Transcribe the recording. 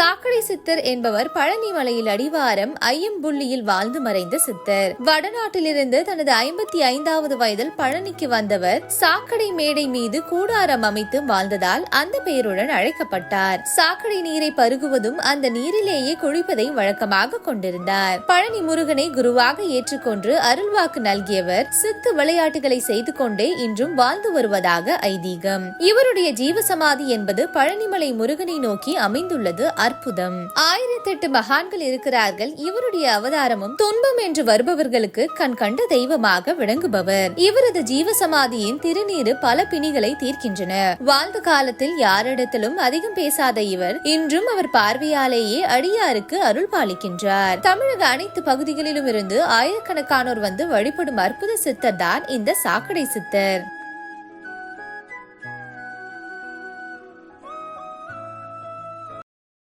சாக்கடை சித்தர் என்பவர் பழனி மலையில் அடிவாரம் ஐயம்புள்ளியில் வாழ்ந்து மறைந்த சித்தர். வடநாட்டிலிருந்து தனது ஐம்பத்தி ஐந்தாவது வயதில் பழனிக்கு வந்தவர் சாக்கடை மேடை மீது கூடாரம் அமைத்து வாழ்ந்ததால் அந்த பெயருடன் அழைக்கப்பட்டார். சாக்கடை நீரை பருகுவதும் அந்த நீரிலேயே குளிப்பதை வழக்கமாக கொண்டிருந்தார். பழனி முருகனை குருவாக ஏற்றுக்கொண்டு அருள்வாக்கு நல்கியவர் சித்து விளையாட்டுகளை செய்து கொண்டே இன்றும் வாழ்ந்து வருவதாக ஐதீகம். இவருடைய ஜீவசமாதி என்பது பழனிமலை முருகனை நோக்கி அமைந்துள்ளது அற்புதம். ஆயிரத்தெட்டு மகான்கள் இருக்கிறார்கள். இவருடைய அவதாரமும் துன்பம் என்று வருபவர்களுக்கு கண் கண்ட தெய்வமாக விளங்குபவர். இவரது ஜீவசமாதியின் திருநீரு பல பிணிகளை தீர்க்கின்றன. வாழ்ந்த காலத்தில் யாரிடத்திலும் அதிகம் பேசாத இவர் இன்றும் அவர் பார்வையாலேயே அடியாருக்கு அருள் பாலிக்கின்றார். தமிழக அனைத்து பகுதிகளிலும் இருந்து ஆயிரக்கணக்கானோர் வந்து வழிபடும் அற்புத சித்தர் தான் இந்த சாக்கடை சித்தர்.